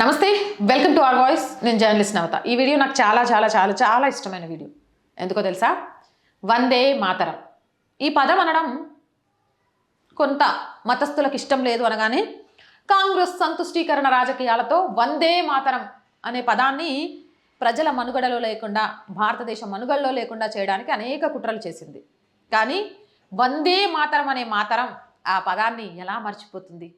Namaste welcome to R Voice. నేను journalist Navatha. ఈ video నాకు చాలా చాలా చాలా చాలా ఇష్టమైన వీడియో. ఎందుకో తెలుసా? వందే మాతరం. ఈ పదం అనడం కొంత మతస్థులకు ఇష్టం లేదు అనగానే కాంగ్రెస్ సంతుష్టీకరణ రాజకీయాలతో వందే మాతరం అనే పదాన్ని ప్రజల మనుగడలో లేకుండా భారతదేశం మనుగడలో లేకుండా చేయడానికి అనేక కుట్రలు చేసింది. కానీ వందే మాతరం అనే మాతరం ఆ పదాన్ని ఎలా మర్చిపోతుంది?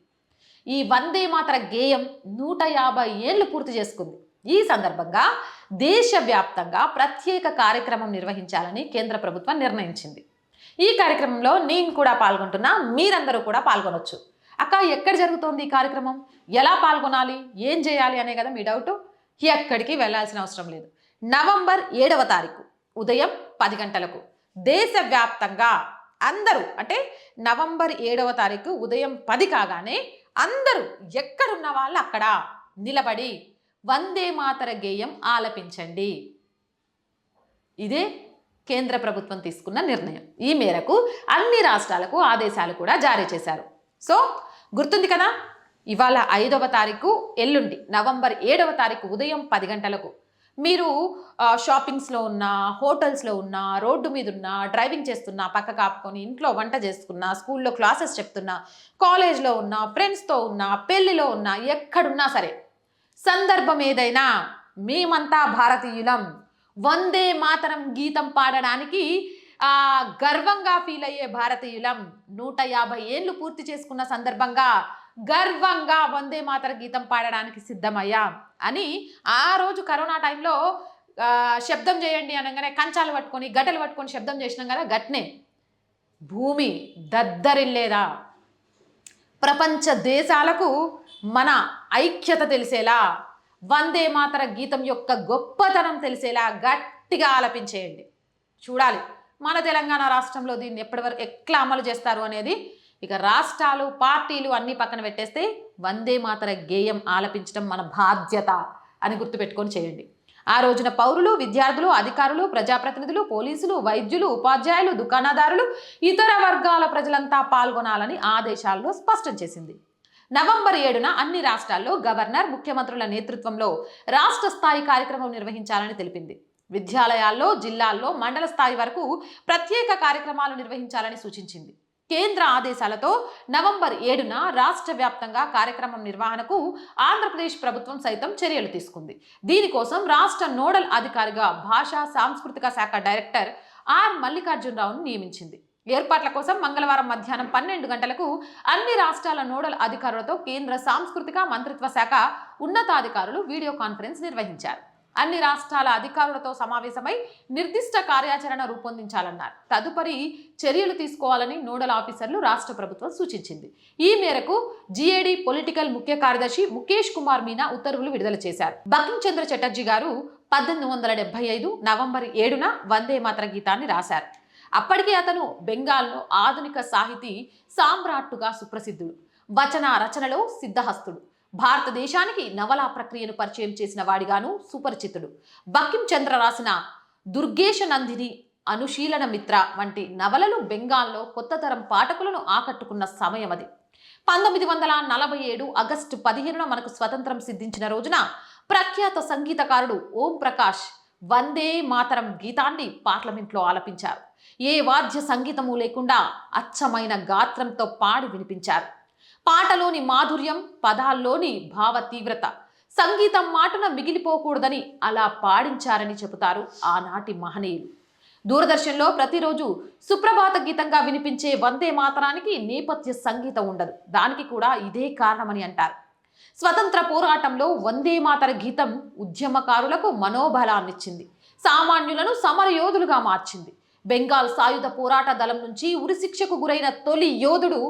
ఈ వందే మాతర గేయం నూట యాభై ఏళ్ళు పూర్తి చేసుకుంది. ఈ సందర్భంగా దేశవ్యాప్తంగా ప్రత్యేక కార్యక్రమం నిర్వహించాలని కేంద్ర ప్రభుత్వం నిర్ణయించింది. ఈ కార్యక్రమంలో నేను కూడా పాల్గొంటున్నా మీరందరూ కూడా పాల్గొనొచ్చు. అక్క ఎక్కడ జరుగుతోంది ఈ కార్యక్రమం? ఎలా పాల్గొనాలి? ఏం చేయాలి అనే కదా మీ డౌట్? ఎక్కడికి వెళ్ళాల్సిన అవసరం లేదు. నవంబర్ ఏడవ తారీఖు ఉదయం పది గంటలకు దేశవ్యాప్తంగా అందరూ అంటే నవంబర్ ఏడవ తారీఖు ఉదయం పది కాగానే అందరూ ఎక్కడున్న వాళ్ళు అక్కడ. నిలబడి వందే మాతర గేయం ఆలపించండి. ఇదే కేంద్ర ప్రభుత్వం తీసుకున్న నిర్ణయం. ఈ మేరకు అన్ని రాష్ట్రాలకు ఆదేశాలు కూడా జారీ చేశారు. సో గుర్తుంది కదా? ఇవాళ ఐదవ తారీఖు ఎల్లుండి నవంబర్ ఏడవ తారీఖు ఉదయం పది గంటలకు మీరు షాపింగ్స్లో ఉన్నా హోటల్స్లో ఉన్నా రోడ్డు మీద ఉన్నా డ్రైవింగ్ చేస్తున్నా పక్క కాపుకొని ఇంట్లో వంట చేసుకున్నా స్కూల్లో క్లాసెస్ చెప్తున్నా కాలేజ్లో ఉన్నా ఫ్రెండ్స్తో ఉన్నా పెళ్ళిలో ఉన్నా ఎక్కడున్నా సరే సందర్భం ఏదైనా మేమంతా భారతీయులం. వందే మాతరం గీతం పాడడానికి ఆ గర్వంగా ఫీల్ అయ్యే భారతీయులం. నూట యాభై ఏళ్ళు పూర్తి చేసుకున్న సందర్భంగా గర్వంగా వందే మాతర గీతం పాడడానికి సిద్ధమయ్యా అని ఆ రోజు కరోనా టైంలో శబ్దం చేయండి అనగానే కంచాలు పట్టుకొని గట్టెలు పట్టుకొని శబ్దం చేసినాం కదా గట్నే. భూమి దద్దరిల్లేదా? ప్రపంచ దేశాలకు మన ఐక్యత తెలిసేలా వందే మాతర గీతం యొక్క గొప్పతనం తెలిసేలా గట్టిగా ఆలపించేయండి. చూడాలి మన తెలంగాణ రాష్ట్రంలో దీన్ని ఎప్పటివరకు ఎట్లా అమలు చేస్తారు అనేది ఇక రాష్ట్రాలు పార్టీలు అన్నీ పక్కన పెట్టేస్తే వందే మాతర గేయం ఆలపించడం మన బాధ్యత అని గుర్తుపెట్టుకొని చేయండి. ఆ రోజున పౌరులు విద్యార్థులు అధికారులు ప్రజాప్రతినిధులు పోలీసులు వైద్యులు ఉపాధ్యాయులు దుకాణదారులు ఇతర వర్గాల ప్రజలంతా పాల్గొనాలని ఆదేశాల్లో స్పష్టం చేసింది. నవంబర్ ఏడున అన్ని రాష్ట్రాల్లో గవర్నర్ ముఖ్యమంత్రుల నేతృత్వంలో రాష్ట్ర స్థాయి కార్యక్రమం నిర్వహించాలని తెలిపింది. విద్యాలయాల్లో జిల్లాల్లో మండల స్థాయి వరకు ప్రత్యేక కార్యక్రమాలు నిర్వహించాలని సూచించింది. కేంద్ర ఆదేశాలతో నవంబర్ ఏడున రాష్ట్ర వ్యాప్తంగా కార్యక్రమం నిర్వహణకు ఆంధ్రప్రదేశ్ ప్రభుత్వం సైతం చర్యలు తీసుకుంది. దీనికోసం రాష్ట్ర నోడల్ అధికారిగా భాషా సాంస్కృతిక శాఖ డైరెక్టర్ ఆర్ మల్లికార్జునరావును నియమించింది. ఏర్పాట్ల కోసం మంగళవారం మధ్యాహ్నం పన్నెండు గంటలకు అన్ని రాష్ట్రాల నోడల్ అధికారులతో కేంద్ర సాంస్కృతిక మంత్రిత్వ శాఖ ఉన్నతాధికారులు వీడియో కాన్ఫరెన్స్ నిర్వహించారు. అన్ని రాష్ట్రాల అధికారులతో సమావేశమై నిర్దిష్ట కార్యాచరణ రూపొందించాలన్నారు. తదుపరి చర్యలు తీసుకోవాలని నోడల్ ఆఫీసర్లు రాష్ట్ర ప్రభుత్వం సూచించింది. ఈ మేరకు జిఏడి పొలిటికల్ ముఖ్య కార్యదర్శి ముఖేష్ కుమార్ మీనా ఉత్తర్వులు విడుదల చేశారు. బంకిం చంద్ర చటర్జీ గారు పద్దెనిమిది వందల డెబ్బై ఐదు నవంబర్ ఏడున వందే మాత్ర గీతాన్ని రాశారు. అప్పటికే అతను బెంగాల్లో ఆధునిక సాహితీ సామ్రాట్టుగా సుప్రసిద్ధుడు. వచన రచనలో సిద్ధహస్తుడు. భారతదేశానికి నవలా ప్రక్రియను పరిచయం చేసిన వాడిగాను సుపరిచితుడు. బక్కిం చంద్ర రాసిన దుర్గేశ నందిని అనుశీలన మిత్ర వంటి నవలలు బెంగాల్లో కొత్త తరం పాఠకులను ఆకట్టుకున్న సమయం అది. పంతొమ్మిది వందల నలభై ఏడు ఆగస్టు పదిహేనున మనకు స్వతంత్రం సిద్ధించిన రోజున ప్రఖ్యాత సంగీతకారుడు ఓం ప్రకాష్ వందే మాతరం గీతాన్ని పార్లమెంట్లో ఆలపించారు. ఏ వాద్య సంగీతము లేకుండా అచ్చమైన గాత్రంతో పాడి వినిపించారు. పాటలోని మాధుర్యం పదాల్లోని భావ తీవ్రత సంగీతం మాటున మిగిలిపోకూడదని అలా పాడించారని చెబుతారు ఆనాటి మహనీయులు. దూరదర్శన్లో ప్రతిరోజు సుప్రభాత గీతంగా వినిపించే వందే మాతరానికి నేపథ్య సంగీతం ఉండదు. దానికి కూడా ఇదే కారణమని అంటారు. స్వతంత్ర పోరాటంలో వందే మాతర గీతం ఉద్యమకారులకు మనోబలాన్నిచ్చింది. సామాన్యులను సమరయోధులుగా మార్చింది. బెంగాల్ సాయుధ పోరాట దళం నుంచి ఉరిశిక్షకు గురైన తొలి యోధుడు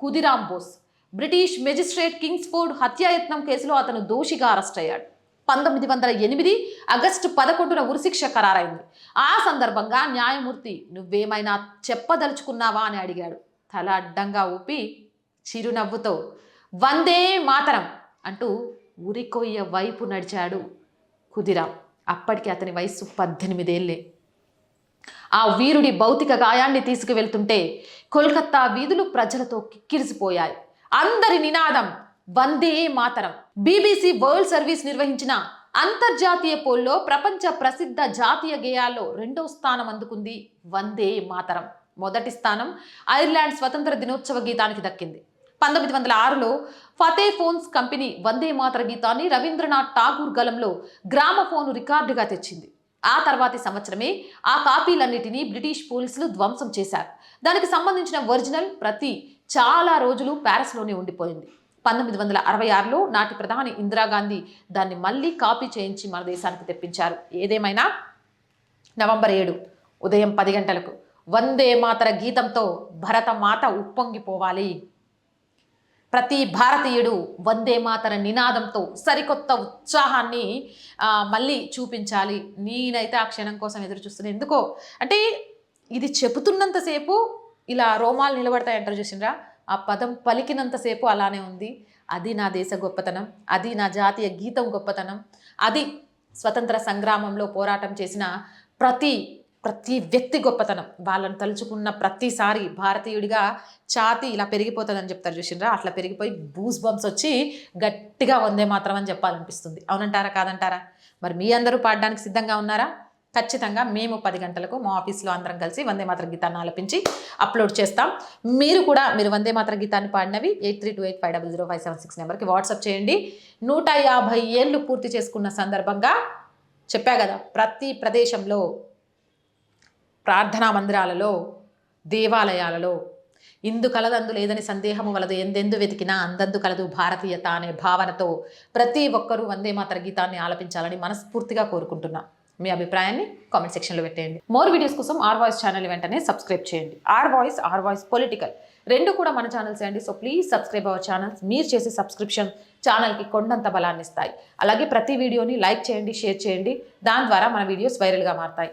Khudiram Bose. British magistrate Kingsford హత్యాయత్నం కేసులో అతను దోషిగా అరెస్ట్ అయ్యాడు. పంతొమ్మిది వందల ఎనిమిది ఆగస్టు పదకొండున ఉరిశిక్ష ఖరారైంది. ఆ సందర్భంగా న్యాయమూర్తి నువ్వేమైనా చెప్పదలుచుకున్నావా? అని అడిగాడు. తల అడ్డంగా ఊపి చిరునవ్వుతో వందే మాతరం అంటూ ఉరికొయ్య వైపు నడిచాడు కుదిరాం. అప్పటికి అతని వయస్సు పద్దెనిమిదేళ్ళే ఆ వీరుడి భౌతిక గాయాన్ని తీసుకువెళ్తుంటే కోల్కత్తా వీధులు ప్రజలతో కిక్కిరిసిపోయాయి. అందరి నినాదం Vande Mataram. BBC World Service నిర్వహించిన అంతర్జాతీయ పోల్లో ప్రపంచ ప్రసిద్ధ జాతీయ గేయాల్లో రెండో స్థానం అందుకుంది వందే మాతరం. మొదటి స్థానం ఐర్లాండ్ స్వతంత్ర దినోత్సవ గీతానికి దక్కింది. పంతొమ్మిది వందల ఆరులో Pathe phones company Vande Mataram గీతాన్ని రవీంద్రనాథ్ ఠాగూర్ గలంలో గ్రామఫోన్ రికార్డుగా తెచ్చింది. ఆ తర్వాతి సంవత్సరమే ఆ కాపీలన్నిటినీ బ్రిటిష్ పోలీసులు ధ్వంసం చేశారు. దానికి సంబంధించిన ఒరిజినల్ ప్రతి చాలా రోజులు ప్యారిస్లోనే ఉండిపోయింది. పంతొమ్మిది వందల అరవై ఆరులో నాటి ప్రధాని ఇందిరాగాంధీ దాన్ని మళ్ళీ కాపీ చేయించి మన దేశానికి తెప్పించారు. ఏదేమైనా? నవంబర్ ఏడు ఉదయం పది గంటలకు వందే మాతర గీతంతో భరతమాత ఉప్పొంగిపోవాలి. ప్రతి భారతీయుడు వందే మాతర నినాదంతో సరికొత్త ఉత్సాహాన్ని మళ్ళీ చూపించాలి. నేనైతే ఆ క్షణం కోసం ఎదురు చూస్తున్నాను ఎందుకో? అంటే ఇది చెబుతున్నంతసేపు ఇలా రోమాలు నిలబడతాయి ఎంటర్ చూసిండ్రా? ఆ పదం పలికినంతసేపు అలానే ఉంది. అది నా దేశ గొప్పతనం. అది నా జాతీయ గీతం గొప్పతనం. అది స్వతంత్ర సంగ్రామంలో పోరాటం చేసిన ప్రతి ప్రతి వ్యక్తి గొప్పతనం. వాళ్ళని తలుచుకున్న ప్రతిసారి భారతీయుడిగా ఛాతి ఇలా పెరిగిపోతుందని చెప్తారు చూసిండ్రా? అట్లా పెరిగిపోయి బూస్ బంప్స్ వచ్చి గట్టిగా వందే మాత్రం అని చెప్పాలనిపిస్తుంది. అవునంటారా? కాదంటారా? మరి మీ అందరూ పాడడానికి సిద్ధంగా ఉన్నారా? ఖచ్చితంగా మేము పది గంటలకు మా ఆఫీస్లో అందరం కలిసి వందే మాత్రం గీతాన్ని ఆలపించి అప్లోడ్ చేస్తాం. మీరు కూడా మీరు వందే మాత్రం గీతాన్ని పాడినవి eight three two eight five double zero five seven six నెంబర్కి వాట్సాప్ చేయండి. నూట యాభై ఏళ్ళు పూర్తి చేసుకున్న సందర్భంగా చెప్పా కదా ప్రతి ప్రదేశంలో ప్రార్థనా మందిరాలలో దేవాలయాలలో ఇందు కలదందు లేదని సందేహము వలదు ఎందెందు వెతికినా అందందు కలదు భారతీయత అనే భావనతో ప్రతి ఒక్కరూ వందే మాతర గీతాన్ని ఆలపించాలని మనస్ఫూర్తిగా కోరుకుంటున్నాను మీ అభిప్రాయాన్ని కామెంట్ సెక్షన్లో పెట్టేయండి. మోర్ వీడియోస్ కోసం ఆర్ వాయిస్ ఛానల్ వెంటనే సబ్స్క్రైబ్ చేయండి. R Voice R Voice political రెండు కూడా మన ఛానల్స్ అండి. So please subscribe our channels మీరు చేసే సబ్స్క్రిప్షన్ ఛానల్కి కొండంత బలాన్ని ఇస్తాయి అలాగే ప్రతి వీడియోని లైక్ చేయండి షేర్ చేయండి. దాని ద్వారా మన వీడియోస్ వైరల్గా మారుతాయి.